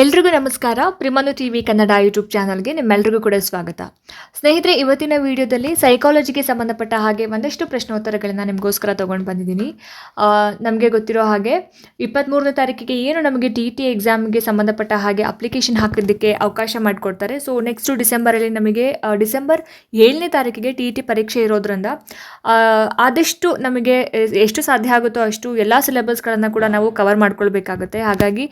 ಎಲ್ರಿಗೂ ನಮಸ್ಕಾರ. ಪ್ರಿಮನು ಟಿ ವಿ ಕನ್ನಡ ಯೂಟ್ಯೂಬ್ ಚಾನಲ್ಗೆ ನಿಮ್ಮೆಲ್ರಿಗೂ ಕೂಡ ಸ್ವಾಗತ. ಸ್ನೇಹಿತರೆ, ಇವತ್ತಿನ ವಿಡಿಯೋದಲ್ಲಿ ಸೈಕಾಲಜಿಗೆ ಸಂಬಂಧಪಟ್ಟ ಹಾಗೆ ಒಂದಷ್ಟು ಪ್ರಶ್ನೋತ್ತರಗಳನ್ನು ನಿಮಗೋಸ್ಕರ ತೊಗೊಂಡು ಬಂದಿದ್ದೀನಿ. ನಮಗೆ ಗೊತ್ತಿರೋ ಹಾಗೆ ಇಪ್ಪತ್ತ್ಮೂರನೇ ತಾರೀಕಿಗೆ ಏನು ನಮಗೆ ಟಿ ಟಿ ಎಕ್ಸಾಮ್ಗೆ ಸಂಬಂಧಪಟ್ಟ ಹಾಗೆ ಅಪ್ಲಿಕೇಶನ್ ಹಾಕೋದಕ್ಕೆ ಅವಕಾಶ ಮಾಡಿಕೊಡ್ತಾರೆ. ಸೊ, ನೆಕ್ಸ್ಟು ಡಿಸೆಂಬರಲ್ಲಿ ನಮಗೆ ಡಿಸೆಂಬರ್ ಏಳನೇ ತಾರೀಕಿಗೆ ಟಿ ಟಿ ಪರೀಕ್ಷೆ ಇರೋದ್ರಿಂದ ಆದಷ್ಟು ನಮಗೆ ಎಷ್ಟು ಸಾಧ್ಯ ಆಗುತ್ತೋ ಅಷ್ಟು ಎಲ್ಲ ಸಿಲೆಬಸ್ಗಳನ್ನು ಕೂಡ ನಾವು ಕವರ್ ಮಾಡ್ಕೊಳ್ಬೇಕಾಗುತ್ತೆ. ಹಾಗಾಗಿ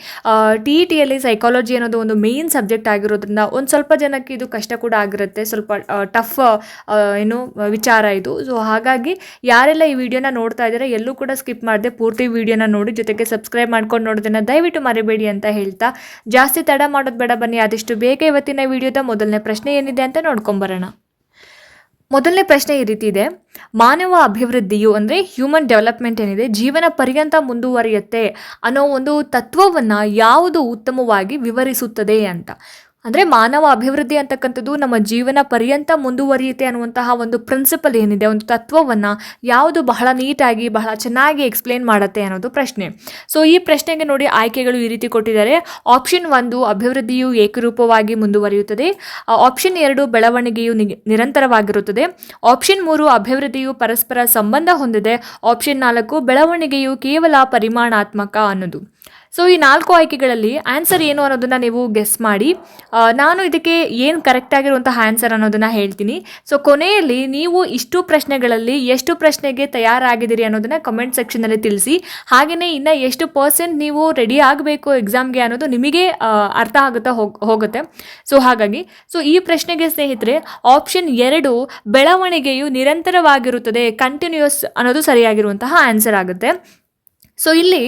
ಟಿ ಇ ಟಿಯಲ್ಲಿ ಸೈಕಾಲಜಿ ಅನ್ನೋದು ಒಂದು ಮೇಯ್ನ್ ಸಬ್ಜೆಕ್ಟ್ ಆಗಿರೋದ್ರಿಂದ ಒಂದು ಸ್ವಲ್ಪ ಜನಕ್ಕೆ ಇದು ಕಷ್ಟ ಕೂಡ ಆಗಿರುತ್ತೆ. ಸ್ವಲ್ಪ ಟಫ್ ಏನು, ವಿಚಾರ ಇದು. ಸೊ ಹಾಗಾಗಿ ಯಾರೆಲ್ಲ ಈ ವಿಡಿಯೋನ ನೋಡ್ತಾ ಇದ್ದಾರೆ, ಎಲ್ಲೂ ಕೂಡ ಸ್ಕಿಪ್ ಮಾಡದೆ ಪೂರ್ತಿ ವಿಡಿಯೋನ ನೋಡಿ, ಜೊತೆಗೆ ಸಬ್ಸ್ಕ್ರೈಬ್ ಮಾಡ್ಕೊಂಡು ನೋಡೋದನ್ನು ದಯವಿಟ್ಟು ಮರಿಬೇಡಿ ಅಂತ ಹೇಳ್ತಾ. ಜಾಸ್ತಿ ತಡ ಮಾಡೋದು ಬೇಡ ಬನ್ನಿ, ಆದಷ್ಟು ಬೇಗ ಇವತ್ತಿನ ವಿಡಿಯೋದ ಮೊದಲನೇ ಪ್ರಶ್ನೆ ಏನಿದೆ ಅಂತ ನೋಡ್ಕೊಂಬರೋಣ ಮೊದಲನೇ ಪ್ರಶ್ನೆ ಈ ರೀತಿ ಇದೆ. ಮಾನವ ಅಭಿವೃದ್ಧಿಯು ಅಂದರೆ ಹ್ಯೂಮನ್ ಡೆವಲಪ್ಮೆಂಟ್ ಏನಿದೆ? ಜೀವನ ಪರ್ಯಂತ ಮುಂದುವರಿಯುತ್ತೆ ಅನ್ನೋ ಒಂದು ತತ್ವವನ್ನು ಯಾವುದು ಉತ್ತಮವಾಗಿ ವಿವರಿಸುತ್ತದೆ ಅಂತ. ಅಂದರೆ ಮಾನವ ಅಭಿವೃದ್ಧಿ ಅಂತಕ್ಕಂಥದ್ದು ನಮ್ಮ ಜೀವನ ಪರ್ಯಂತ ಮುಂದುವರಿಯುತ್ತೆ ಅನ್ನುವಂತಹ ಒಂದು ಪ್ರಿನ್ಸಿಪಲ್ ಏನಿದೆ, ಒಂದು ತತ್ವವನ್ನು ಯಾವುದು ಬಹಳ ನೀಟಾಗಿ, ಬಹಳ ಚೆನ್ನಾಗಿ ಎಕ್ಸ್ಪ್ಲೇನ್ ಮಾಡುತ್ತೆ ಅನ್ನೋದು ಪ್ರಶ್ನೆ. ಸೊ ಈ ಪ್ರಶ್ನೆಗೆ ನೋಡಿ ಆಯ್ಕೆಗಳು ಈ ರೀತಿ ಕೊಟ್ಟಿದ್ದಾರೆ. ಆಪ್ಷನ್ ಒಂದು, ಅಭಿವೃದ್ಧಿಯು ಏಕರೂಪವಾಗಿ ಮುಂದುವರಿಯುತ್ತದೆ. ಆಪ್ಷನ್ ಎರಡು, ಬೆಳವಣಿಗೆಯು ನಿರಂತರವಾಗಿರುತ್ತದೆ. ಆಪ್ಷನ್ ಮೂರು, ಅಭಿವೃದ್ಧಿಯು ಪರಸ್ಪರ ಸಂಬಂಧ ಹೊಂದಿದೆ. ಆಪ್ಷನ್ ನಾಲ್ಕು, ಬೆಳವಣಿಗೆಯು ಕೇವಲ ಪರಿಮಾಣಾತ್ಮಕ ಅನ್ನೋದು. ಸೊ ಈ ನಾಲ್ಕು ಆಯ್ಕೆಗಳಲ್ಲಿ ಆನ್ಸರ್ ಏನು ಅನ್ನೋದನ್ನ ನೀವು ಗೆಸ್ ಮಾಡಿ. ನಾನು ಇದಕ್ಕೆ ಏನು ಕರೆಕ್ಟ್ ಆಗಿರುವಂತಹ ಆನ್ಸರ್ ಅನ್ನೋದನ್ನ ಹೇಳ್ತೀನಿ. ಸೊ ಕೊನೆಯಲ್ಲಿ ನೀವು ಇಷ್ಟು ಪ್ರಶ್ನೆಗಳಲ್ಲಿ ಎಷ್ಟು ಪ್ರಶ್ನೆಗೆ ತಯಾರಾಗಿದ್ದೀರಿ ಅನ್ನೋದನ್ನ ಕಮೆಂಟ್ ಸೆಕ್ಷನಲ್ಲಿ ತಿಳಿಸಿ. ಹಾಗೆಯೇ ಇನ್ನು ಎಷ್ಟು ಪರ್ಸೆಂಟ್ ನೀವು ರೆಡಿ ಆಗಬೇಕು ಎಕ್ಸಾಮ್ಗೆ ಅನ್ನೋದು ನಿಮಗೆ ಅರ್ಥ ಆಗುತ್ತಾ ಹೋಗ್, ಹೋಗುತ್ತೆ. ಸೊ ಹಾಗಾಗಿ ಸೊ ಈ ಪ್ರಶ್ನೆಗೆ ಸ್ನೇಹಿತರೆ ಆಪ್ಷನ್ ಎರಡು ಬೆಳವಣಿಗೆಯು ನಿರಂತರವಾಗಿರುತ್ತದೆ ಕಂಟಿನ್ಯೂಸ್ ಅನ್ನೋದು ಸರಿಯಾಗಿರುವಂತಹ ಆನ್ಸರ್ ಆಗುತ್ತೆ. ಸೊ ಇಲ್ಲಿ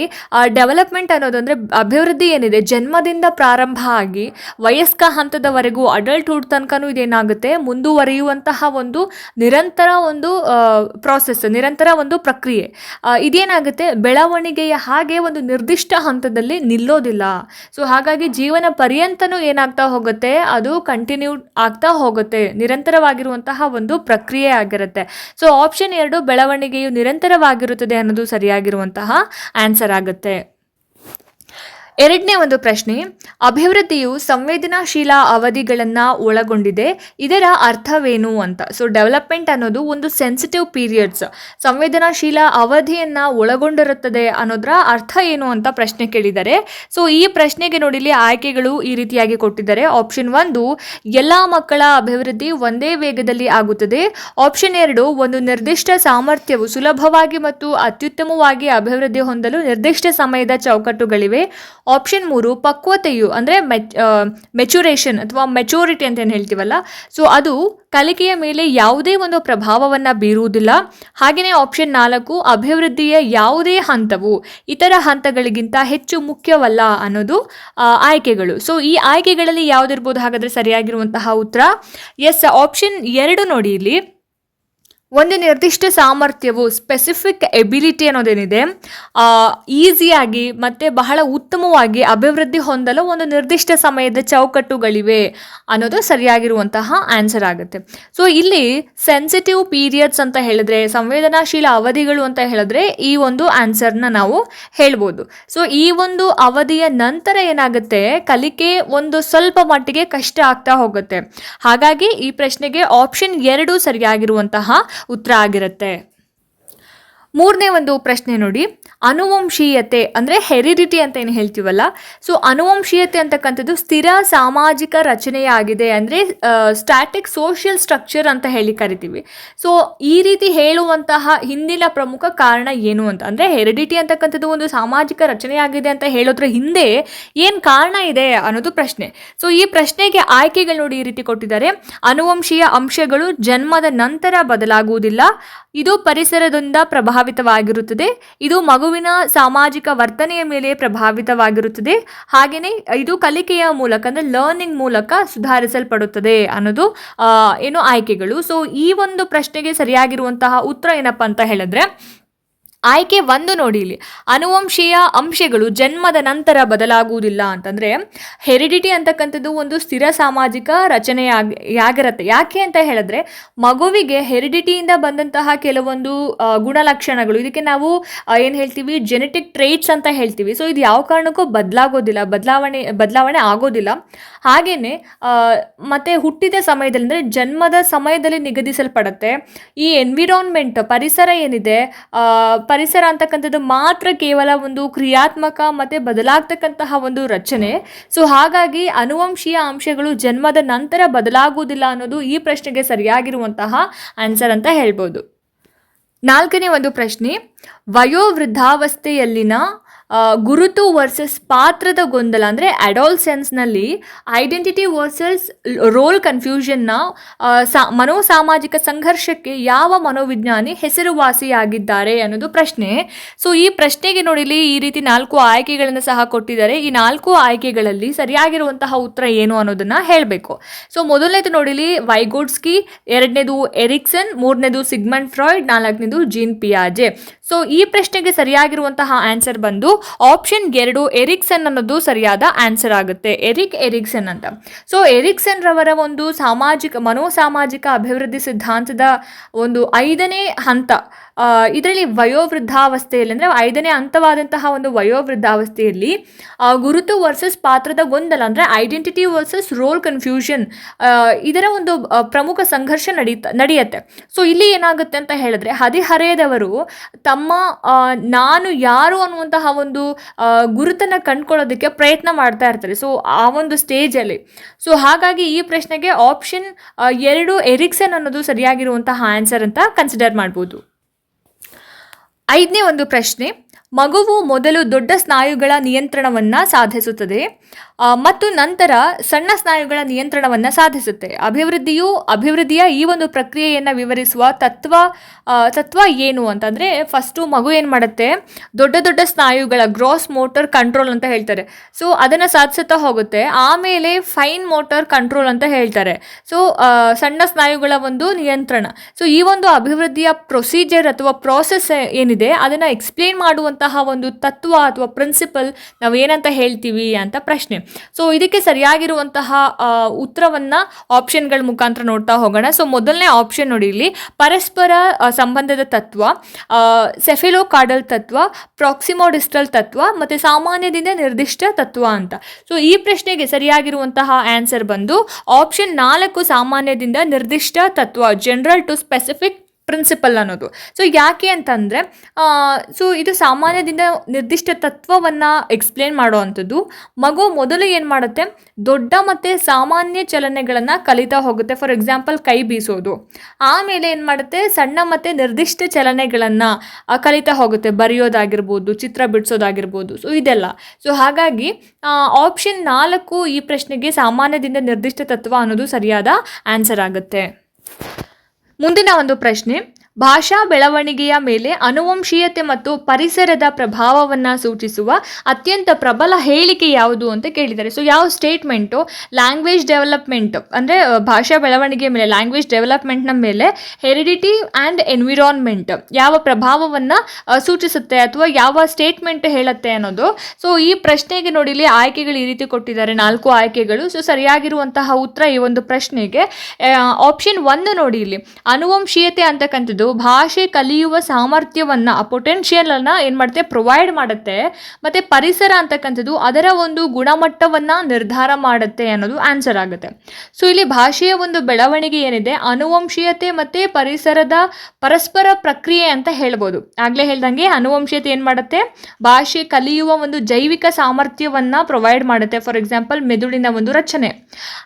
ಡೆವಲಪ್ಮೆಂಟ್ ಅನ್ನೋದು ಅಂದರೆ ಅಭಿವೃದ್ಧಿ ಏನಿದೆ? ಜನ್ಮದಿಂದ ಪ್ರಾರಂಭ ಆಗಿ ವಯಸ್ಕ ಹಂತದವರೆಗೂ ಅಡಲ್ಟ್ಹುಡ್ ತನಕನೂ ಇದೇನಾಗುತ್ತೆ? ಮುಂದುವರಿಯುವಂತಹ ಒಂದು ನಿರಂತರ ಒಂದು ಪ್ರಾಸೆಸ್ ನಿರಂತರ ಒಂದು ಪ್ರಕ್ರಿಯೆ. ಇದೇನಾಗುತ್ತೆ? ಬೆಳವಣಿಗೆಯ ಹಾಗೆ ಒಂದು ನಿರ್ದಿಷ್ಟ ಹಂತದಲ್ಲಿ ನಿಲ್ಲೋದಿಲ್ಲ. ಸೊ ಹಾಗಾಗಿ ಜೀವನ ಪರ್ಯಂತನೂ ಏನಾಗ್ತಾ ಹೋಗುತ್ತೆ? ಅದು ಕಂಟಿನ್ಯೂ ಆಗ್ತಾ ಹೋಗುತ್ತೆ. ನಿರಂತರವಾಗಿರುವಂತಹ ಒಂದು ಪ್ರಕ್ರಿಯೆ ಆಗಿರುತ್ತೆ. ಸೊ ಆಪ್ಷನ್ ಎರಡು, ಬೆಳವಣಿಗೆಯು ನಿರಂತರವಾಗಿರುತ್ತದೆ ಅನ್ನೋದು ಸರಿಯಾಗಿರುವಂತಹ ಆನ್ಸರ್ ಆಗುತ್ತೆ. ಎರಡನೇ ಒಂದು ಪ್ರಶ್ನೆ, ಅಭಿವೃದ್ಧಿಯು ಸಂವೇದನಾಶೀಲ ಅವಧಿಗಳನ್ನು ಒಳಗೊಂಡಿದೆ, ಇದರ ಅರ್ಥವೇನು ಅಂತ. ಸೊ ಡೆವಲಪ್ಮೆಂಟ್ ಅನ್ನೋದು ಒಂದು ಸೆನ್ಸಿಟಿವ್ ಪೀರಿಯಡ್ಸ್ ಸಂವೇದನಾಶೀಲ ಅವಧಿಯನ್ನು ಒಳಗೊಂಡಿರುತ್ತದೆ ಅನ್ನೋದರ ಅರ್ಥ ಏನು ಅಂತ ಪ್ರಶ್ನೆ ಕೇಳಿದ್ದಾರೆ ಸೊ ಈ ಪ್ರಶ್ನೆಗೆ ನೋಡಿಲಿ ಆಯ್ಕೆಗಳು ಈ ರೀತಿಯಾಗಿ ಕೊಟ್ಟಿದ್ದಾರೆ. ಆಪ್ಷನ್ ಒಂದು, ಎಲ್ಲ ಮಕ್ಕಳ ಅಭಿವೃದ್ಧಿ ಒಂದೇ ವೇಗದಲ್ಲಿ ಆಗುತ್ತದೆ. ಆಪ್ಷನ್ ಎರಡು, ಒಂದು ನಿರ್ದಿಷ್ಟ ಸಾಮರ್ಥ್ಯವು ಸುಲಭವಾಗಿ ಮತ್ತು ಅತ್ಯುತ್ತಮವಾಗಿ ಅಭಿವೃದ್ಧಿ ಹೊಂದಲು ನಿರ್ದಿಷ್ಟ ಸಮಯದ ಚೌಕಟ್ಟುಗಳಿವೆ. ಆಪ್ಷನ್ ಮೂರು, ಪಕ್ವತೆಯು, ಅಂದರೆ ಮೆಚುರೇಷನ್ ಅಥವಾ ಮೆಚೂರಿಟಿ ಅಂತ ಏನು ಹೇಳ್ತೀವಲ್ಲ? ಸೊ ಅದು ಕಲಿಕೆಯ ಮೇಲೆ ಯಾವುದೇ ಒಂದು ಪ್ರಭಾವವನ್ನು ಬೀರುವುದಿಲ್ಲ. ಹಾಗೆಯೇ ಆಪ್ಷನ್ ನಾಲ್ಕು, ಅಭಿವೃದ್ಧಿಯ ಯಾವುದೇ ಹಂತವು ಇತರ ಹಂತಗಳಿಗಿಂತ ಹೆಚ್ಚು ಮುಖ್ಯವಲ್ಲ ಅನ್ನೋದು ಆಯ್ಕೆಗಳು. ಸೊ ಈ ಆಯ್ಕೆಗಳಲ್ಲಿ ಯಾವುದಿರ್ಬೋದು ಹಾಗಾದರೆ ಸರಿಯಾಗಿರುವಂತಹ ಉತ್ತರ? ಎಸ್ ಆಪ್ಷನ್ ಎರಡು ನೋಡಿ ಇಲ್ಲಿ. ಒಂದು ನಿರ್ದಿಷ್ಟ ಸಾಮರ್ಥ್ಯವು ಸ್ಪೆಸಿಫಿಕ್ ಎಬಿಲಿಟಿ ಅನ್ನೋದೇನಿದೆ ಈಸಿಯಾಗಿ ಮತ್ತು ಬಹಳ ಉತ್ತಮವಾಗಿ ಅಭಿವೃದ್ಧಿ ಹೊಂದಲು ಒಂದು ನಿರ್ದಿಷ್ಟ ಸಮಯದ ಚೌಕಟ್ಟುಗಳಿವೆ ಅನ್ನೋದು ಸರಿಯಾಗಿರುವಂತಹ ಆನ್ಸರ್ ಆಗುತ್ತೆ. ಸೊ ಇಲ್ಲಿ ಸೆನ್ಸಿಟಿವ್ ಪೀರಿಯಡ್ಸ್ ಅಂತ ಹೇಳಿದ್ರೆ, ಸಂವೇದನಾಶೀಲ ಅವಧಿಗಳು ಅಂತ ಹೇಳಿದ್ರೆ ಈ ಒಂದು ಆನ್ಸರ್ನ ನಾವು ಹೇಳ್ಬೋದು. ಸೊ ಈ ಒಂದು ಅವಧಿಯ ನಂತರ ಏನಾಗುತ್ತೆ? ಕಲಿಕೆ ಒಂದು ಸ್ವಲ್ಪ ಮಟ್ಟಿಗೆ ಕಷ್ಟ ಆಗ್ತಾ ಹೋಗುತ್ತೆ. ಹಾಗಾಗಿ ಈ ಪ್ರಶ್ನೆಗೆ ಆಪ್ಷನ್ ಎರಡು ಸರಿಯಾಗಿರುವಂತಹ ಉತ್ತರ ಆಗಿರುತ್ತೆ. ಮೂರನೇ ಒಂದು ಪ್ರಶ್ನೆ ನೋಡಿ. ಅನುವಂಶೀಯತೆ ಅಂದರೆ ಹೆರಿಡಿಟಿ ಅಂತ ಏನು ಹೇಳ್ತೀವಲ್ಲ? ಸೊ ಅನುವಂಶೀಯತೆ ಅಂತಕ್ಕಂಥದ್ದು ಸ್ಥಿರ ಸಾಮಾಜಿಕ ರಚನೆಯಾಗಿದೆ ಅಂದರೆ ಸ್ಟ್ಯಾಟಿಕ್ ಸೋಷಿಯಲ್ ಸ್ಟ್ರಕ್ಚರ್ ಅಂತ ಹೇಳಿ ಕರಿತೀವಿ. ಸೊ ಈ ರೀತಿ ಹೇಳುವಂತಹ ಹಿಂದಿನ ಪ್ರಮುಖ ಕಾರಣ ಏನು ಅಂತ ಅಂದರೆ, ಹೆರಿಡಿಟಿ ಅಂತಕ್ಕಂಥದ್ದು ಒಂದು ಸಾಮಾಜಿಕ ರಚನೆಯಾಗಿದೆ ಅಂತ ಹೇಳೋದ್ರ ಹಿಂದೆ ಏನು ಕಾರಣ ಇದೆ ಅನ್ನೋದು ಪ್ರಶ್ನೆ. ಸೊ ಈ ಪ್ರಶ್ನೆಗೆ ಆಯ್ಕೆಗಳು ನೋಡಿ ಈ ರೀತಿ ಕೊಟ್ಟಿದ್ದಾರೆ. ಅನುವಂಶೀಯ ಅಂಶಗಳು ಜನ್ಮದ ನಂತರ ಬದಲಾಗುವುದಿಲ್ಲ. ಇದು ಪರಿಸರದಿಂದ ಪ್ರಭಾವಿತವಾಗಿರುತ್ತದೆ. ಇದು ಮಗುವಿನ ಸಾಮಾಜಿಕ ವರ್ತನೆಯ ಮೇಲೆ ಪ್ರಭಾವಿತವಾಗಿರುತ್ತದೆ. ಹಾಗೆಯೇ ಇದು ಕಲಿಕೆಯ ಮೂಲಕ, ಅಂದರೆ ಲರ್ನಿಂಗ್ ಮೂಲಕ ಸುಧಾರಿಸಲ್ಪಡುತ್ತದೆ ಅನ್ನೋದು ಏನು ಆಯ್ಕೆಗಳು. ಸೊ ಈ ಒಂದು ಪ್ರಶ್ನೆಗೆ ಸರಿಯಾಗಿರುವಂತಹ ಉತ್ತರ ಏನಪ್ಪ ಅಂತ ಹೇಳಿದ್ರೆ ಆಯ್ಕೆ ಒಂದು ನೋಡಿ ಇಲ್ಲಿ. ಅನುವಂಶೀಯ ಅಂಶಗಳು ಜನ್ಮದ ನಂತರ ಬದಲಾಗುವುದಿಲ್ಲ ಅಂತಂದ್ರೆ ಹೆರಿಡಿಟಿ ಅಂತಕ್ಕಂಥದ್ದು ಒಂದು ಸ್ಥಿರ ಸಾಮಾಜಿಕ ರಚನೆಯಾಗಿ ಯಾಗಿರತ್ತೆ. ಯಾಕೆ ಅಂತ ಹೇಳಿದ್ರೆ ಮಗುವಿಗೆ ಹೆರಿಡಿಟಿಯಿಂದ ಬಂದಂತಹ ಕೆಲವೊಂದು ಗುಣಲಕ್ಷಣಗಳು. ಇದಕ್ಕೆ ನಾವು ಏನು ಹೇಳ್ತೀವಿ? ಜೆನೆಟಿಕ್ ಟ್ರೇಟ್ಸ್ ಅಂತ ಹೇಳ್ತೀವಿ. ಸೊ ಇದು ಯಾವ ಕಾರಣಕ್ಕೂ ಬದಲಾಗೋದಿಲ್ಲ. ಬದಲಾವಣೆ ಬದಲಾವಣೆ ಆಗೋದಿಲ್ಲ. ಹಾಗೆಯೇ ಮತ್ತು ಹುಟ್ಟಿದ ಸಮಯದಲ್ಲಿ ಅಂದರೆ ಜನ್ಮದ ಸಮಯದಲ್ಲಿ ನಿಗದಿಸಲ್ಪಡುತ್ತೆ. ಈ ಎನ್ವಿರಾನ್ಮೆಂಟ್ ಪರಿಸರ ಏನಿದೆ ಪರಿಸರ ಅಂತಕ್ಕಂಥದ್ದು ಮಾತ್ರ ಕೇವಲ ಒಂದು ಕ್ರಿಯಾತ್ಮಕ ಮತ್ತು ಬದಲಾಗ್ತಕ್ಕಂತಹ ಒಂದು ರಚನೆ. ಸೊ ಹಾಗಾಗಿ ಅನುವಂಶೀಯ ಅಂಶಗಳು ಜನ್ಮದ ನಂತರ ಬದಲಾಗುವುದಿಲ್ಲ ಅನ್ನೋದು ಈ ಪ್ರಶ್ನೆಗೆ ಸರಿಯಾಗಿರುವಂತಹ ಆನ್ಸರ್ ಅಂತ ಹೇಳ್ಬೋದು. ನಾಲ್ಕನೇ ಒಂದು ಪ್ರಶ್ನೆ ವಯೋವೃದ್ಧಾವಸ್ಥೆಯಲ್ಲಿನ ಗುರುತು ವರ್ಸಸ್ ಪಾತ್ರದ ಗೊಂದಲ, ಅಂದರೆ ಅಡಾಲ್ಸೆನ್ಸ್ನಲ್ಲಿ ಐಡೆಂಟಿಟಿ ವರ್ಸಸ್ ರೋಲ್ ಕನ್ಫ್ಯೂಷನ್ನ ಸಾ, ಮನೋಸಾಮಾಜಿಕ ಸಂಘರ್ಷಕ್ಕೆ ಯಾವ ಮನೋವಿಜ್ಞಾನಿ ಹೆಸರುವಾಸಿಯಾಗಿದ್ದಾರೆ ಅನ್ನೋದು ಪ್ರಶ್ನೆ. ಸೊ ಈ ಪ್ರಶ್ನೆಗೆ ನೋಡಿಲಿ ಈ ರೀತಿ ನಾಲ್ಕು ಆಯ್ಕೆಗಳನ್ನು ಸಹ ಕೊಟ್ಟಿದ್ದಾರೆ. ಈ ನಾಲ್ಕು ಆಯ್ಕೆಗಳಲ್ಲಿ ಸರಿಯಾಗಿರುವಂತಹ ಉತ್ತರ ಏನು ಅನ್ನೋದನ್ನು ಹೇಳಬೇಕು. ಸೊ ಮೊದಲನೇದು ನೋಡಿಲಿ ವೈಗೋಡ್ಸ್ಕಿ ಎರಡನೇದು ಎರಿಕ್ಸನ್ ಮೂರನೇದು ಸಿಗ್ಮಂಡ್ ಫ್ರಾಯ್ಡ್ ನಾಲ್ಕನೇದು ಜೀನ್ ಪಿಯಾಜೆ ಸೊ ಈ ಪ್ರಶ್ನೆಗೆ ಸರಿಯಾಗಿರುವಂತಹ ಆನ್ಸರ್ ಬಂದು ಆಪ್ಷನ್ ಎರಡು ಎರಿಕ್ಸನ್ ಅನ್ನೋದು ಸರಿಯಾದ ಆನ್ಸರ್ ಆಗುತ್ತೆ. ಎರಿಕ್ ಎರಿಕ್ಸನ್ ಅಂತ. ಸೊ ಎರಿಕ್ಸನ್ ರವರ ಒಂದು ಸಾಮಾಜಿಕ, ಮನೋಸಾಮಾಜಿಕ ಅಭಿವೃದ್ಧಿ ಸಿದ್ಧಾಂತದ ಒಂದು ಐದನೇ ಹಂತ ಇದರಲ್ಲಿ ವಯೋವೃದ್ಧಾವಸ್ಥೆಯಲ್ಲಿ, ಅಂದರೆ ಐದನೇ ಹಂತವಾದಂತಹ ಒಂದು ವಯೋವೃದ್ಧಾವಸ್ಥೆಯಲ್ಲಿ ಗುರುತು ವರ್ಸಸ್ ಪಾತ್ರದ ಗೊಂದಲ, ಅಂದರೆ ಐಡೆಂಟಿಟಿ ವರ್ಸಸ್ ರೋಲ್ ಕನ್ಫ್ಯೂಷನ್ ಇದರ ಒಂದು ಪ್ರಮುಖ ಸಂಘರ್ಷ ನಡೀತ, ನಡೆಯುತ್ತೆ. ಸೊ ಇಲ್ಲಿ ಏನಾಗುತ್ತೆ ಅಂತ ಹೇಳಿದ್ರೆ, ಹದಿಹರೆಯದವರು ತಮ್ಮ ಆ, ನಾನು ಯಾರು ಅನ್ನುವಂತಹ ಒಂದು ಗುರುತನ್ನ ಕಂಡ್ಕೊಳ್ಳೋದಕ್ಕೆ ಪ್ರಯತ್ನ ಮಾಡ್ತಾ ಇರ್ತಾರೆ. ಸೊ ಆ ಒಂದು ಸ್ಟೇಜಲ್ಲಿ ಸೊ ಹಾಗಾಗಿ ಈ ಪ್ರಶ್ನೆಗೆ ಆಪ್ಷನ್ ಎರಡು ಎರಿಕ್ಸನ್ ಅನ್ನೋದು ಸರಿಯಾಗಿರುವಂತಹ ಆನ್ಸರ್ ಅಂತ ಕನ್ಸಿಡರ್ ಮಾಡ್ಬೋದು. ಐದನೇ ಒಂದು ಪ್ರಶ್ನೆ ಮಗುವು ಮೊದಲು ದೊಡ್ಡ ಸ್ನಾಯುಗಳ ನಿಯಂತ್ರಣವನ್ನು ಸಾಧಿಸುತ್ತದೆ ಮತ್ತು ನಂತರ ಸಣ್ಣ ಸ್ನಾಯುಗಳ ನಿಯಂತ್ರಣವನ್ನು ಸಾಧಿಸುತ್ತೆ. ಅಭಿವೃದ್ಧಿಯು ಅಭಿವೃದ್ಧಿಯ ಈ ಒಂದು ಪ್ರಕ್ರಿಯೆಯನ್ನು ವಿವರಿಸುವ ತತ್ವ ತತ್ವ ಏನು ಅಂತಂದರೆ ಫಸ್ಟು ಮಗು ಏನು ಮಾಡುತ್ತೆ? ದೊಡ್ಡ ದೊಡ್ಡ ಸ್ನಾಯುಗಳ, ಗ್ರಾಸ್ ಮೋಟರ್ ಕಂಟ್ರೋಲ್ ಅಂತ ಹೇಳ್ತಾರೆ. ಸೊ, ಅದನ್ನು ಸಾಧಿಸುತ್ತಾ ಹೋಗುತ್ತೆ. ಆಮೇಲೆ ಫೈನ್ ಮೋಟರ್ ಕಂಟ್ರೋಲ್ ಅಂತ ಹೇಳ್ತಾರೆ. ಸೊ ಸಣ್ಣ ಸ್ನಾಯುಗಳ ಒಂದು ನಿಯಂತ್ರಣ. ಸೊ, ಈ ಒಂದು ಅಭಿವೃದ್ಧಿಯ ಪ್ರೊಸೀಜರ್ ಅಥವಾ ಪ್ರೋಸೆಸ್ ಏನಿದೆ, ಅದನ್ನು ಎಕ್ಸ್ಪ್ಲೇನ್ ಮಾಡುವಂತಹ ಒಂದು ತತ್ವ ಅಥವಾ ಪ್ರಿನ್ಸಿಪಲ್ ನಾವು ಏನಂತ ಹೇಳ್ತೀವಿ ಅಂತ ಪ್ರಶ್ನೆ. ಸೊ ಇದಕ್ಕೆ ಸರಿಯಾಗಿರುವಂತಹ ಉತ್ತರವನ್ನು ಆಪ್ಷನ್ಗಳ ಮುಖಾಂತರ ನೋಡ್ತಾ ಹೋಗೋಣ. ಸೊ ಮೊದಲನೇ ಆಪ್ಷನ್ ನೋಡಿ ಇಲ್ಲಿ ಪರಸ್ಪರ ಸಂಬಂಧದ ತತ್ವ ಸೆಫೆಲೋ ಕಾರ್ಡಲ್ ತತ್ವ ಪ್ರಾಕ್ಸಿಮೋಡಿಸ್ಟಲ್ ತತ್ವ ಮತ್ತು ಸಾಮಾನ್ಯದಿಂದ ನಿರ್ದಿಷ್ಟ ತತ್ವ ಅಂತ. ಸೊ ಈ ಪ್ರಶ್ನೆಗೆ ಸರಿಯಾಗಿರುವಂತಹ ಆನ್ಸರ್ ಬಂದು ಆಪ್ಷನ್ ನಾಲ್ಕು ಸಾಮಾನ್ಯದಿಂದ ನಿರ್ದಿಷ್ಟ ತತ್ವ ಜನರಲ್ ಟು ಸ್ಪೆಸಿಫಿಕ್ ಪ್ರಿನ್ಸಿಪಲ್ ಅನ್ನೋದು. ಸೊ ಯಾಕೆ ಅಂತಂದರೆ ಸೊ ಇದು ಸಾಮಾನ್ಯದಿಂದ ನಿರ್ದಿಷ್ಟ ತತ್ವವನ್ನು ಎಕ್ಸ್ಪ್ಲೇನ್ ಮಾಡುವಂಥದ್ದು. ಮಗು ಮೊದಲು ಏನು ಮಾಡುತ್ತೆ? ದೊಡ್ಡ ಮತ್ತು ಸಾಮಾನ್ಯ ಚಲನೆಗಳನ್ನು ಕಲಿತಾ ಹೋಗುತ್ತೆ. ಫಾರ್ ಎಕ್ಸಾಂಪಲ್ ಕೈ ಬೀಸೋದು. ಆಮೇಲೆ ಏನು ಮಾಡುತ್ತೆ? ಸಣ್ಣ ಮತ್ತು ನಿರ್ದಿಷ್ಟ ಚಲನೆಗಳನ್ನು ಕಲಿತಾ ಹೋಗುತ್ತೆ. ಬರೆಯೋದಾಗಿರ್ಬೋದು, ಚಿತ್ರ ಬಿಡಿಸೋದಾಗಿರ್ಬೋದು. ಸೊ ಇದೆಲ್ಲ. ಸೊ ಹಾಗಾಗಿ ಆಪ್ಷನ್ ನಾಲ್ಕು ಈ ಪ್ರಶ್ನೆಗೆ ಸಾಮಾನ್ಯದಿಂದ ನಿರ್ದಿಷ್ಟ ತತ್ವ ಅನ್ನೋದು ಸರಿಯಾದ ಆನ್ಸರ್ ಆಗುತ್ತೆ. ಮುಂದಿನ ಒಂದು ಪ್ರಶ್ನೆ. ಭಾಷಾ ಬೆಳವಣಿಗೆಯ ಮೇಲೆ ಅನುವಂಶೀಯತೆ ಮತ್ತು ಪರಿಸರದ ಪ್ರಭಾವವನ್ನು ಸೂಚಿಸುವ ಅತ್ಯಂತ ಪ್ರಬಲ ಹೇಳಿಕೆ ಯಾವುದು ಅಂತ ಕೇಳಿದ್ದಾರೆ. ಸೊ ಯಾವ ಸ್ಟೇಟ್ಮೆಂಟು ಲ್ಯಾಂಗ್ವೇಜ್ ಡೆವಲಪ್ಮೆಂಟ್ ಅಂದರೆ ಭಾಷಾ ಬೆಳವಣಿಗೆಯ ಮೇಲೆ ಲ್ಯಾಂಗ್ವೇಜ್ ಡೆವಲಪ್ಮೆಂಟ್ನ ಮೇಲೆ ಹೆರಿಡಿಟಿ ಆ್ಯಂಡ್ ಎನ್ವಿರಾನ್ಮೆಂಟ್ ಯಾವ ಪ್ರಭಾವವನ್ನು ಸೂಚಿಸುತ್ತೆ ಅಥವಾ ಯಾವ ಸ್ಟೇಟ್ಮೆಂಟ್ ಹೇಳುತ್ತೆ ಅನ್ನೋದು? ಸೊ ಈ ಪ್ರಶ್ನೆಗೆ ನೋಡಿ ಇಲ್ಲಿ ಆಯ್ಕೆಗಳು ಈ ರೀತಿ ಕೊಟ್ಟಿದ್ದಾರೆ. ನಾಲ್ಕು ಆಯ್ಕೆಗಳು. ಸೊ ಸರಿಯಾಗಿರುವಂತಹ ಉತ್ತರ ಈ ಒಂದು ಪ್ರಶ್ನೆಗೆ. ಆಪ್ಷನ್ ಒಂದು ನೋಡಿ ಇಲ್ಲಿ ಅನುವಂಶೀಯತೆ ಅಂತಕ್ಕಂಥದ್ದು ಭಾಷೆ ಕಲಿಯುವ ಸಾಮರ್ಥ್ಯವನ್ನು, ಆ ಪೊಟೆನ್ಷಿಯಲ್ ಅನ್ನ ಏನ್ ಮಾಡುತ್ತೆ ಪ್ರೊವೈಡ್ ಮಾಡುತ್ತೆ. ಮತ್ತೆ ಪರಿಸರ ಅಂತಕ್ಕಂಥದ್ದು ಅದರ ಒಂದು ಗುಣಮಟ್ಟವನ್ನ ನಿರ್ಧಾರ ಮಾಡುತ್ತೆ ಅನ್ನೋದು ಆನ್ಸರ್ ಆಗುತ್ತೆ. ಸೊ ಇಲ್ಲಿ ಭಾಷೆಯ ಒಂದು ಬೆಳವಣಿಗೆ ಏನಿದೆ? ಅನುವಂಶೀಯತೆ ಮತ್ತೆ ಪರಿಸರದ ಪರಸ್ಪರ ಪ್ರಕ್ರಿಯೆ ಅಂತ ಹೇಳ್ಬೋದು. ಆಗ್ಲೇ ಹೇಳ್ದಂಗೆ ಅನುವಂಶೀಯತೆ ಏನು ಮಾಡುತ್ತೆ? ಭಾಷೆ ಕಲಿಯುವ ಒಂದು ಜೈವಿಕ ಸಾಮರ್ಥ್ಯವನ್ನ ಪ್ರೊವೈಡ್ ಮಾಡುತ್ತೆ. ಫಾರ್ ಎಕ್ಸಾಂಪಲ್ ಮೆದುಳಿನ ಒಂದು ರಚನೆ.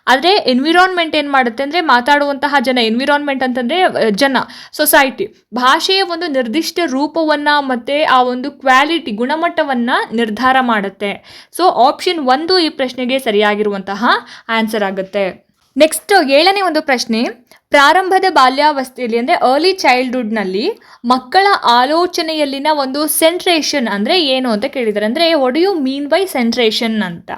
ಆದರೆ ಎನ್ವಿರಾನ್ಮೆಂಟ್ ಏನು ಮಾಡುತ್ತೆ ಅಂದರೆ ಮಾತಾಡುವಂತಹ ಜನ ಎನ್ವಿರಾನ್ಮೆಂಟ್ ಅಂತಂದರೆ ಜನ ಸೊಸೈಟಿ ಭಾಷೆಯ ಒಂದು ನಿರ್ದಿಷ್ಟ ರೂಪವನ್ನು ಮತ್ತು ಆ ಒಂದು ಕ್ವಾಲಿಟಿ ಗುಣಮಟ್ಟವನ್ನು ನಿರ್ಧಾರ ಮಾಡುತ್ತೆ. ಸೊ ಆಪ್ಷನ್ ಒಂದು ಈ ಪ್ರಶ್ನೆಗೆ ಸರಿಯಾಗಿರುವಂತಹ ಆನ್ಸರ್ ಆಗುತ್ತೆ. ನೆಕ್ಸ್ಟ್ ಏಳನೇ ಒಂದು ಪ್ರಶ್ನೆ ಪ್ರಾರಂಭದ ಬಾಲ್ಯಾವಸ್ಥೆಯಲ್ಲಿ ಅಂದರೆ ಅರ್ಲಿ ಚೈಲ್ಡ್ಹುಡ್ನಲ್ಲಿ ಮಕ್ಕಳ ಆಲೋಚನೆಯಲ್ಲಿನ ಒಂದು ಸೆಂಟ್ರೇಷನ್ ಅಂದರೆ ಏನು ಅಂತ ಕೇಳಿದ್ದಾರೆ. ಅಂದರೆ what you mean by centration ಅಂತ.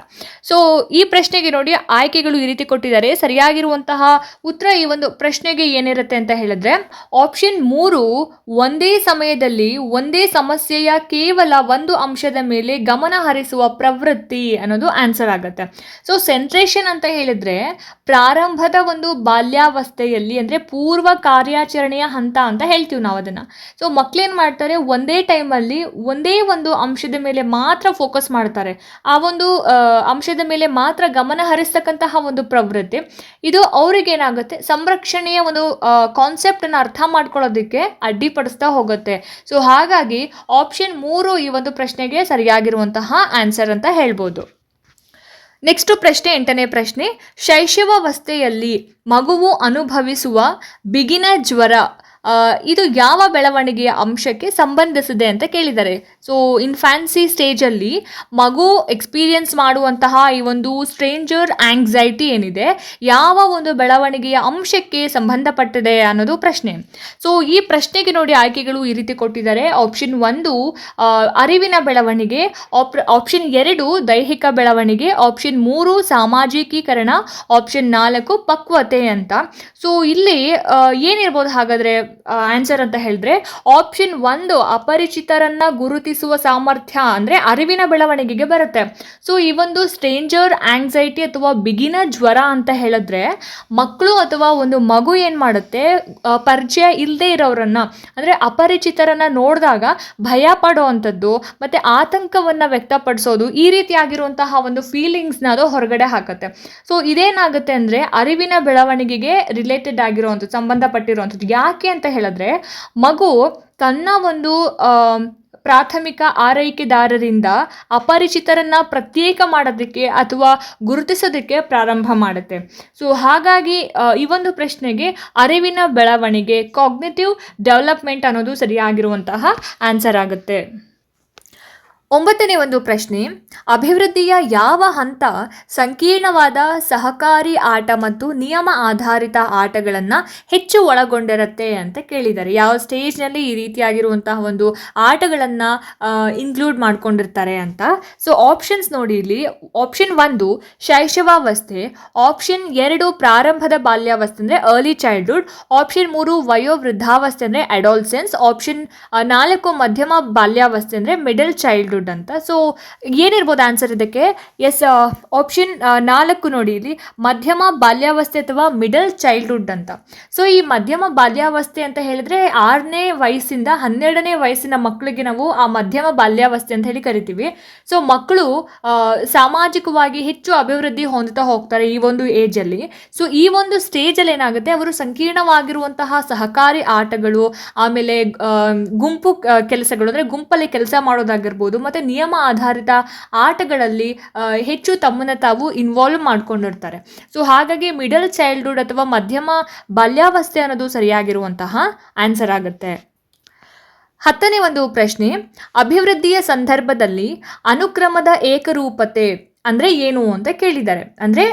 ಸೊ ಈ ಪ್ರಶ್ನೆಗೆ ನೋಡಿ ಆಯ್ಕೆಗಳು ಈ ರೀತಿ ಕೊಟ್ಟಿದ್ದಾರೆ. ಸರಿಯಾಗಿರುವಂತಹ ಉತ್ತರ ಈ ಒಂದು ಪ್ರಶ್ನೆಗೆ ಏನಿರುತ್ತೆ ಅಂತ ಹೇಳಿದ್ರೆ ಆಪ್ಷನ್ ಮೂರು, ಒಂದೇ ಸಮಯದಲ್ಲಿ ಒಂದೇ ಸಮಸ್ಯೆಯ ಕೇವಲ ಒಂದು ಅಂಶದ ಮೇಲೆ ಗಮನ ಹರಿಸುವ ಪ್ರವೃತ್ತಿ ಅನ್ನೋದು ಆನ್ಸರ್ ಆಗುತ್ತೆ. ಸೊ ಸೆಂಟ್ರೇಷನ್ ಅಂತ ಹೇಳಿದ್ರೆ ಪ್ರಾರಂಭದ ಒಂದು ಬಾಲ್ಯಾವಸ್ಥೆಯಲ್ಲಿ ಅಂದರೆ ಪೂರ್ವ ಕಾರ್ಯಾಚರಣೆಯ ಹಂತ ಅಂತ ಹೇಳ್ತೀವಿ ನಾವು ಅದನ್ನು. ಸೊ ಮಕ್ಕಳೇನು ಮಾಡ್ತಾರೆ? ಒಂದೇ ಟೈಮಲ್ಲಿ ಒಂದೇ ಒಂದು ಅಂಶದ ಮೇಲೆ ಮಾತ್ರ ಫೋಕಸ್ ಮಾಡ್ತಾರೆ. ಆ ಒಂದು ಅಂಶದ ಮೇಲೆ ಮಾತ್ರ ಗಮನ ಹರಿಸ್ತಕ್ಕಂತಹ ಒಂದು ಪ್ರವೃತ್ತಿ. ಇದು ಅವ್ರಿಗೇನಾಗುತ್ತೆ? ಸಂರಕ್ಷಣೆಯ ಒಂದು ಕಾನ್ಸೆಪ್ಟನ್ನು ಅರ್ಥ ಮಾಡ್ಕೊಳ್ಳೋದಕ್ಕೆ ಅಡ್ಡಿಪಡಿಸ್ತಾ ಹೋಗುತ್ತೆ. ಸೊ ಹಾಗಾಗಿ ಆಪ್ಷನ್ ಮೂರು ಈ ಒಂದು ಪ್ರಶ್ನೆಗೆ ಸರಿಯಾಗಿರುವಂತಹ ಆನ್ಸರ್ ಅಂತ ಹೇಳ್ಬೋದು. ನೆಕ್ಸ್ಟ್ ಪ್ರಶ್ನೆ ಎಂಟನೇ ಪ್ರಶ್ನೆ ಶೈಶವಾವಸ್ಥೆಯಲ್ಲಿ ಮಗುವು ಅನುಭವಿಸುವ ಬಿಗಿನ ಜ್ವರ. ಇದು ಯಾವ ಬೆಳವಣಿಗೆಯ ಅಂಶಕ್ಕೆ ಸಂಬಂಧಿಸಿದೆ ಅಂತ ಕೇಳಿದ್ದಾರೆ. ಸೊ ಇನ್ ಫ್ಯಾನ್ಸಿ ಸ್ಟೇಜಲ್ಲಿ ಮಗು ಎಕ್ಸ್ಪೀರಿಯನ್ಸ್ ಮಾಡುವಂತಹ ಈ ಒಂದು ಸ್ಟ್ರೇಂಜರ್ ಆಂಗ್ಸೈಟಿ ಏನಿದೆ, ಯಾವ ಒಂದು ಬೆಳವಣಿಗೆಯ ಅಂಶಕ್ಕೆ ಸಂಬಂಧಪಟ್ಟಿದೆ ಅನ್ನೋದು ಪ್ರಶ್ನೆ. ಸೊ ಈ ಪ್ರಶ್ನೆಗೆ ನೋಡಿ ಆಯ್ಕೆಗಳು ಈ ರೀತಿ ಕೊಟ್ಟಿದ್ದಾರೆ. ಆಪ್ಷನ್ ಒಂದು ಅರಿವಿನ ಬೆಳವಣಿಗೆ. ಆಪ್ ಆಪ್ಷನ್ ಎರಡು, ದೈಹಿಕ ಬೆಳವಣಿಗೆ. ಆಪ್ಷನ್ ಮೂರು, ಸಾಮಾಜಿಕೀಕರಣ. ಆಪ್ಷನ್ ನಾಲ್ಕು, ಪಕ್ವತೆ ಅಂತ. ಸೊ ಇಲ್ಲಿ ಏನಿರ್ಬೋದು ಹಾಗಾದ್ರೆ? ಆನ್ಸರ್ ಅಂತ ಹೇಳಿದ್ರೆ ಆಪ್ಷನ್ ಒಂದು, ಅಪರಿಚಿತರನ್ನ ಗುರುತಿಸುವ ಸಾಮರ್ಥ್ಯ ಅಂದ್ರೆ ಅರಿವಿನ ಬೆಳವಣಿಗೆಗೆ ಬರುತ್ತೆ. ಸೊ ಈ ಒಂದು ಸ್ಟ್ರೇಂಜರ್ ಆಂಗ್ಸೈಟಿ ಅಥವಾ ಬಿಗಿನ ಜ್ವರ ಅಂತ ಹೇಳಿದ್ರೆ ಮಕ್ಕಳು ಅಥವಾ ಒಂದು ಮಗು ಏನು ಮಾಡುತ್ತೆ ಪರಿಚಯ ಇಲ್ಲದೆ ಇರೋರನ್ನ, ಅಂದರೆ ಅಪರಿಚಿತರನ್ನ ನೋಡಿದಾಗ ಭಯ ಪಡುವಂಥದ್ದು, ಮತ್ತು ಆತಂಕವನ್ನು ವ್ಯಕ್ತಪಡಿಸೋದು, ಈ ರೀತಿಯಾಗಿರುವಂತಹ ಒಂದು ಫೀಲಿಂಗ್ಸ್ನ ಅದು ಹೊರಗಡೆ ಹಾಕುತ್ತೆ. ಸೊ ಇದೇನಾಗುತ್ತೆ ಅಂದರೆ ಅರಿವಿನ ಬೆಳವಣಿಗೆಗೆ ರಿಲೇಟೆಡ್ ಆಗಿರುವಂಥದ್ದು, ಸಂಬಂಧಪಟ್ಟಿರುವಂಥದ್ದು. ಯಾಕೆ ಅಂತ ಹೇಳಿದ್ರೆ, ಮಗು ತನ್ನ ಒಂದು ಪ್ರಾಥಮಿಕ ಆರೈಕೆದಾರರಿಂದ ಅಪರಿಚಿತರನ್ನ ಪ್ರತ್ಯೇಕ ಮಾಡೋದಕ್ಕೆ ಅಥವಾ ಗುರುತಿಸೋದಕ್ಕೆ ಪ್ರಾರಂಭ ಮಾಡುತ್ತೆ. ಸೊ ಹಾಗಾಗಿ ಈ ಒಂದು ಪ್ರಶ್ನೆಗೆ ಅರಿವಿನ ಬೆಳವಣಿಗೆ ಕಾಗ್ನಿಟಿವ್ ಡೆವಲಪ್ಮೆಂಟ್ ಅನ್ನೋದು ಸರಿಯಾಗಿರುವಂತಹ ಆನ್ಸರ್ ಆಗುತ್ತೆ. ಒಂಬತ್ತನೇ ಒಂದು ಪ್ರಶ್ನೆ, ಅಭಿವೃದ್ಧಿಯ ಯಾವ ಹಂತ ಸಂಕೀರ್ಣವಾದ ಸಹಕಾರಿ ಆಟ ಮತ್ತು ನಿಯಮ ಆಧಾರಿತ ಆಟಗಳನ್ನು ಹೆಚ್ಚು ಒಳಗೊಂಡಿರುತ್ತೆ ಅಂತ ಕೇಳಿದ್ದಾರೆ. ಯಾವ ಸ್ಟೇಜ್ನಲ್ಲಿ ಈ ರೀತಿಯಾಗಿರುವಂತಹ ಒಂದು ಆಟಗಳನ್ನು ಇನ್ಕ್ಲೂಡ್ ಮಾಡ್ಕೊಂಡಿರ್ತಾರೆ ಅಂತ. ಸೊ ಆಪ್ಷನ್ಸ್ ನೋಡಿ ಇಲ್ಲಿ. ಆಪ್ಷನ್ ಒಂದು, ಶೈಶವಾವಸ್ಥೆ. ಆಪ್ಷನ್ ಎರಡು, ಪ್ರಾರಂಭದ ಬಾಲ್ಯಾವಸ್ಥೆ ಅಂದರೆ ಅರ್ಲಿ ಚೈಲ್ಡ್ಹುಡ್ ಆಪ್ಷನ್ ಮೂರು, ವಯೋವೃದ್ಧಾವಸ್ಥೆ ಅಂದರೆ ಅಡಾಲ್ಸೆನ್ಸ್ ಆಪ್ಷನ್ ನಾಲ್ಕು, ಮಧ್ಯಮ ಬಾಲ್ಯಾವಸ್ಥೆ ಅಂದರೆ ಮಿಡಲ್ ಚೈಲ್ಡ್ಹುಡ್ ಅಂತ. ಸೊ ಏನಿರ್ಬೋದು ಆನ್ಸರ್ ಇದಕ್ಕೆ? ಎಸ್ ಆಪ್ಷನ್ ನಾಲ್ಕು ನೋಡಿ ಇಲ್ಲಿ. ಮಧ್ಯಮ ಬಾಲ್ಯಾವಸ್ಥೆ ಅಥವಾ ಮಿಡಲ್ ಚೈಲ್ಡ್ಹುಡ್ ಅಂತ. ಸೊ ಈ ಮಧ್ಯಮ ಬಾಲ್ಯಾವಸ್ಥೆ ಅಂತ ಹೇಳಿದ್ರೆ ಆರನೇ ವಯಸ್ಸಿಂದ ಹನ್ನೆರಡನೇ ವಯಸ್ಸಿನ ಮಕ್ಕಳಿಗೆ ನಾವು ಆ ಮಧ್ಯಮ ಬಾಲ್ಯಾವಸ್ಥೆ ಅಂತ ಹೇಳಿ ಕರಿತೀವಿ. ಸೊ ಮಕ್ಕಳು ಸಾಮಾಜಿಕವಾಗಿ ಹೆಚ್ಚು ಅಭಿವೃದ್ಧಿ ಹೊಂದುತ್ತಾ ಹೋಗ್ತಾರೆ ಈ ಒಂದು ಏಜಲ್ಲಿ ಸೊ ಈ ಒಂದು ಸ್ಟೇಜಲ್ಲಿ ಏನಾಗುತ್ತೆ? ಅವರು ಸಂಕೀರ್ಣವಾಗಿರುವಂತಹ ಸಹಕಾರಿ ಆಟಗಳು, ಆಮೇಲೆ ಗುಂಪು ಕೆಲಸಗಳು, ಅಂದರೆ ಗುಂಪಲ್ಲಿ ಕೆಲಸ ಮಾಡೋದಾಗಿರ್ಬೋದು ಮತ್ತು ನಿಯಮ ಆಧಾರಿತ ಆಟಗಳಲ್ಲಿ ಹೆಚ್ಚು ತಮ್ಮನ್ನು ತಾವು ಇನ್ವಾಲ್ವ್ ಮಾಡ್ಕೊಂಡಿರ್ತಾರೆ. ಸೊ ಹಾಗಾಗಿ ಮಿಡಲ್ ಚೈಲ್ಡ್ಹುಡ್ ಅಥವಾ ಮಧ್ಯಮ ಬಾಲ್ಯಾವಸ್ಥೆ ಅನ್ನೋದು ಸರಿಯಾಗಿರುವಂತಹ ಆನ್ಸರ್ ಆಗುತ್ತೆ. ಹತ್ತನೇ ಒಂದು ಪ್ರಶ್ನೆ, ಅಭಿವೃದ್ಧಿಯ ಸಂದರ್ಭದಲ್ಲಿ ಅನುಕ್ರಮದ ಏಕರೂಪತೆ ಅಂದರೆ ಏನು ಅಂತ ಕೇಳಿದ್ದಾರೆ. ಅಂದರೆ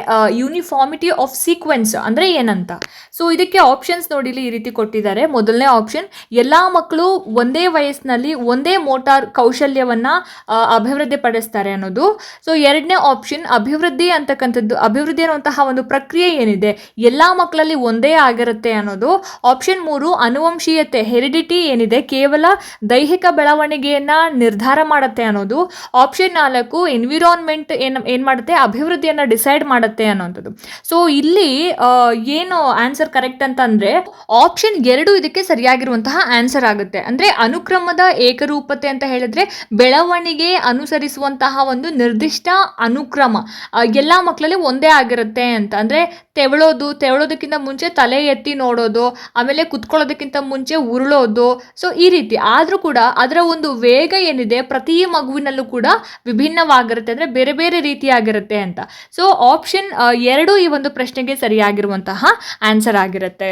ಯೂನಿಫಾರ್ಮಿಟಿ ಆಫ್ ಸೀಕ್ವೆನ್ಸ್ ಅಂದರೆ ಏನಂತ? ಸೊ ಇದಕ್ಕೆ ಆಪ್ಷನ್ಸ್ ನೋಡಿಲಿ ಈ ರೀತಿ ಕೊಟ್ಟಿದ್ದಾರೆ. ಮೊದಲನೇ ಆಪ್ಷನ್ ಎಲ್ಲ ಮಕ್ಕಳು ಒಂದೇ ವಯಸ್ಸಿನಲ್ಲಿ ಒಂದೇ ಮೋಟಾರ್ ಕೌಶಲ್ಯವನ್ನು ಅಭಿವೃದ್ಧಿ ಪಡಿಸ್ತಾರೆ ಅನ್ನೋದು. ಸೊ ಎರಡನೇ ಆಪ್ಷನ್ ಅಭಿವೃದ್ಧಿ ಅಂತಕ್ಕಂಥದ್ದು, ಅಭಿವೃದ್ಧಿ ಅನ್ನುವಂತಹ ಒಂದು ಪ್ರಕ್ರಿಯೆ ಏನಿದೆ, ಎಲ್ಲ ಮಕ್ಕಳಲ್ಲಿ ಒಂದೇ ಆಗಿರುತ್ತೆ ಅನ್ನೋದು. ಆಪ್ಷನ್ ಮೂರು, ಅನುವಂಶೀಯತೆ ಹೆರಿಡಿಟಿ ಏನಿದೆ, ಕೇವಲ ದೈಹಿಕ ಬೆಳವಣಿಗೆಯನ್ನು ನಿರ್ಧಾರ ಮಾಡುತ್ತೆ ಅನ್ನೋದು. ಆಪ್ಷನ್ ನಾಲ್ಕು ಎನ್ವಿರಾನ್ಮೆಂಟ್ ಏನು ಏನು ಮಾಡುತ್ತೆ ಅಭಿವೃದ್ಧಿಯನ್ನು ಡಿಸೈಡ್ ಮಾಡುತ್ತೆ ಅನ್ನೋಂಥದ್ದು. ಸೊ ಇಲ್ಲಿ ಏನು ಆನ್ಸರ್ ಕರೆಕ್ಟ್ ಅಂತಂದರೆ, ಆಪ್ಷನ್ ಎರಡು ಇದಕ್ಕೆ ಸರಿಯಾಗಿರುವಂತಹ ಆನ್ಸರ್ ಆಗುತ್ತೆ. ಅಂದರೆ, ಅನುಕ್ರಮದ ಏಕರೂಪತೆ ಅಂತ ಹೇಳಿದ್ರೆ, ಬೆಳವಣಿಗೆ ಅನುಸರಿಸುವಂತಹ ಒಂದು ನಿರ್ದಿಷ್ಟ ಅನುಕ್ರಮ ಎಲ್ಲ ಮಕ್ಕಳಲ್ಲಿ ಒಂದೇ ಆಗಿರುತ್ತೆ ಅಂತ. ಅಂದರೆ ತೆವಳೋದು, ತೆವಳೋದಕ್ಕಿಂತ ಮುಂಚೆ ತಲೆ ಎತ್ತಿ ನೋಡೋದು, ಆಮೇಲೆ ಕುತ್ಕೊಳ್ಳೋದಕ್ಕಿಂತ ಮುಂಚೆ ಉರುಳೋದು. ಸೊ ಈ ರೀತಿ. ಆದರೂ ಕೂಡ ಅದರ ಒಂದು ವೇಗ ಏನಿದೆ ಪ್ರತಿ ಮಗುವಿನಲ್ಲೂ ಕೂಡ ವಿಭಿನ್ನವಾಗಿರುತ್ತೆ ಅಂದರೆ ಬೇರೆ ಬೇರೆ ರೀತಿಯಾಗಿರುತ್ತೆ ಅಂತ. ಸೊ ಆಪ್ಷನ್ ಎರಡು ಈ ಒಂದು ಪ್ರಶ್ನೆಗೆ ಸರಿಯಾಗಿರುವಂತಹ ಆನ್ಸರ್ ಆಗಿರುತ್ತೆ.